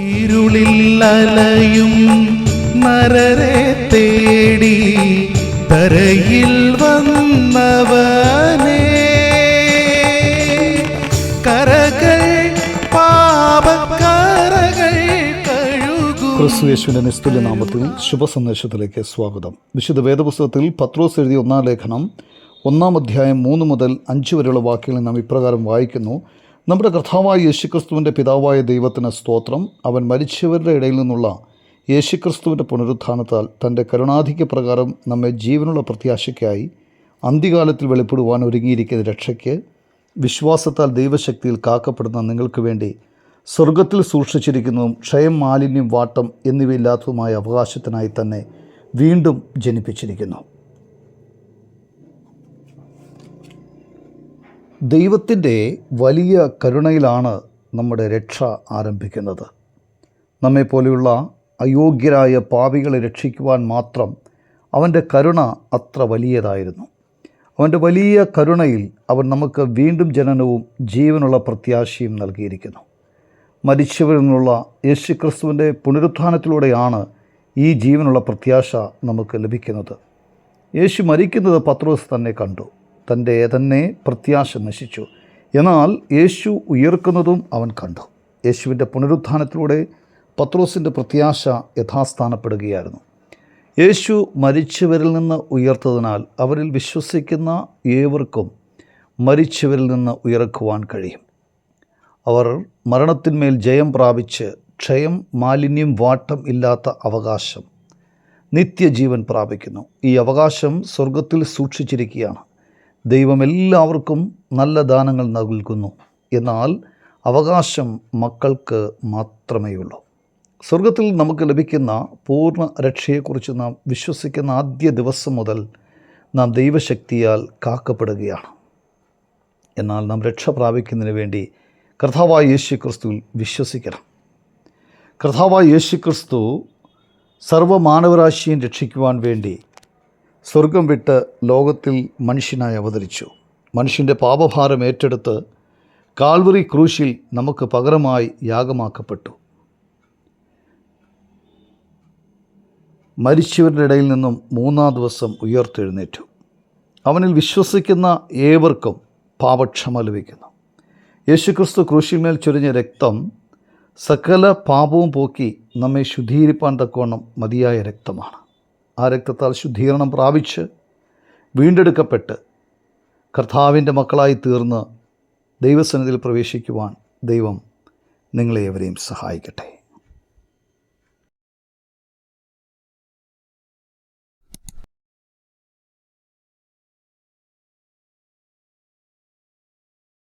ഇരുളിൽ അലയും നരരെ തേടി തരയിൽ വന്നവനേ. കരകൾ പാപക്കരകൾ ക്രിസ്തുയേശുവിന്റെ നിസ്തുല്യ നാമത്തിൽ ശുഭസന്ദേശത്തിലേക്ക് സ്വാഗതം. വിശുദ്ധ വേദപുസ്തകത്തിൽ പത്രോസ് എഴുതിയ ഒന്നാം ലേഖനം ഒന്നാം അധ്യായം മൂന്ന് മുതൽ അഞ്ച് വരെയുള്ള വാക്യങ്ങൾ നാം ഇപ്രകാരം വായിക്കുന്നു. നമ്മുടെ കർത്താവായ യേശുക്രിസ്തുവിന്റെ പിതാവായ ദൈവത്തിന് സ്തോത്രം. അവൻ മരിച്ചവരുടെ ഇടയിൽ നിന്നുള്ള യേശുക്രിസ്തുവിന്റെ പുനരുത്ഥാനത്താൽ തന്റെ കരുണാധിക്യ പ്രകാരം നമ്മെ ജീവനുള്ള പ്രത്യാശയ്ക്കായി അന്ത്യകാലത്തിൽ വെളിപ്പെടുവാൻ ഒരുങ്ങിയിരിക്കുന്ന രക്ഷയ്ക്ക് വിശ്വാസത്താൽ ദൈവശക്തിയിൽ കാക്കപ്പെടുന്ന നിങ്ങൾക്ക് വേണ്ടി സ്വർഗത്തിൽ സൂക്ഷിച്ചിരിക്കുന്നതും ക്ഷയം മാലിന്യം വാട്ടം എന്നിവയില്ലാത്തതുമായ അവകാശത്തിനായി തന്നെ വീണ്ടും ജനിപ്പിച്ചിരിക്കുന്നു. ദൈവത്തിന്റെ വലിയ കരുണയിലാണ് നമ്മുടെ രക്ഷ ആരംഭിക്കുന്നത്. നമ്മെപ്പോലെയുള്ള അയോഗ്യരായ പാപികളെ രക്ഷിക്കുവാൻ മാത്രം അവന്റെ കരുണ അത്ര വലിയതായിരുന്നു. അവന്റെ വലിയ കരുണയിൽ അവൻ നമുക്ക് വീണ്ടും ജനനവും ജീവനുള്ള പ്രത്യാശയും നൽകിയിരിക്കുന്നു. മരിച്ചവരിൽ നിന്നുള്ള യേശുക്രിസ്തുവിന്റെ പുനരുത്ഥാനത്തിലൂടെയാണ് ഈ ജീവനുള്ള പ്രത്യാശ നമുക്ക് ലഭിക്കുന്നത്. യേശു മരിക്കുന്നത് പത്രോസ് തന്നെ കണ്ടു. തന്റെ തന്നെ പ്രത്യാശ നശിച്ചു. എന്നാൽ യേശു ഉയർക്കുന്നതും അവൻ കണ്ടു. യേശുവിന്റെ പുനരുത്ഥാനത്തിലൂടെ പത്രോസിന്റെ പ്രത്യാശ യഥാസ്ഥാനപ്പെടുകയായിരുന്നു. യേശു മരിച്ചവരിൽ നിന്ന് ഉയർത്തതിനാൽ അവരിൽ വിശ്വസിക്കുന്ന ഏവർക്കും മരിച്ചവരിൽ നിന്ന് ഉയർക്കുവാൻ കഴിയും. അവർ മരണത്തിന്മേൽ ജയം പ്രാപിച്ച് ക്ഷയം മാലിന്യം വാട്ടം ഇല്ലാത്ത അവകാശം നിത്യജീവൻ പ്രാപിക്കുന്നു. ഈ അവകാശം സ്വർഗത്തിൽ സൂക്ഷിച്ചിരിക്കുകയാണ്. ദൈവം എല്ലാവർക്കും നല്ല ദാനങ്ങൾ നൽകുന്നു. എന്നാൽ അവകാശം മക്കൾക്ക് മാത്രമേ ഉള്ളൂ സ്വർഗത്തിൽ നമുക്ക് ലഭിക്കുന്ന പൂർണ രക്ഷയെക്കുറിച്ച് നാം വിശ്വസിക്കുന്ന ആദ്യ ദിവസം മുതൽ നാം ദൈവശക്തിയാൽ കാക്കപ്പെടുകയാണ്. എന്നാൽ നാം രക്ഷ പ്രാപിക്കുന്നതിന് വേണ്ടി കർത്താവായ യേശു ക്രിസ്തുവിൽ വിശ്വസിക്കണം. കർത്താവായ യേശു ക്രിസ്തു സർവമാനവരാശിയും രക്ഷിക്കുവാൻ വേണ്ടി സ്വർഗം വിട്ട് ലോകത്തിൽ മനുഷ്യനായി അവതരിച്ചു. മനുഷ്യന്റെ പാപഭാരം ഏറ്റെടുത്ത് കാൽവറി ക്രൂശിൽ നമുക്ക് പകരമായി യാഗമാക്കപ്പെട്ടു. മരിച്ചവരുടെ ഇടയിൽ നിന്നും മൂന്നാം ദിവസം ഉയർത്തെഴുന്നേറ്റു. അവനിൽ വിശ്വസിക്കുന്ന ഏവർക്കും പാപക്ഷമ ലഭിക്കുന്നു. യേശുക്രിസ്തു ക്രൂശിന്മേൽ ചൊരിഞ്ഞ രക്തം സകല പാപവും പോക്കി നമ്മെ ശുദ്ധീകരിപ്പാൻ തക്കവണ്ണം മതിയായ രക്തമാണ്. ആ രക്തത്താൽ ശുദ്ധീകരണം പ്രാപിച്ച് വീണ്ടെടുക്കപ്പെട്ട് കർത്താവിന്റെ മക്കളായി തീർന്ന് ദൈവസന്നിധിയിൽ പ്രവേശിക്കുവാൻ ദൈവം നിങ്ങളെ എവരെയും സഹായിക്കട്ടെ.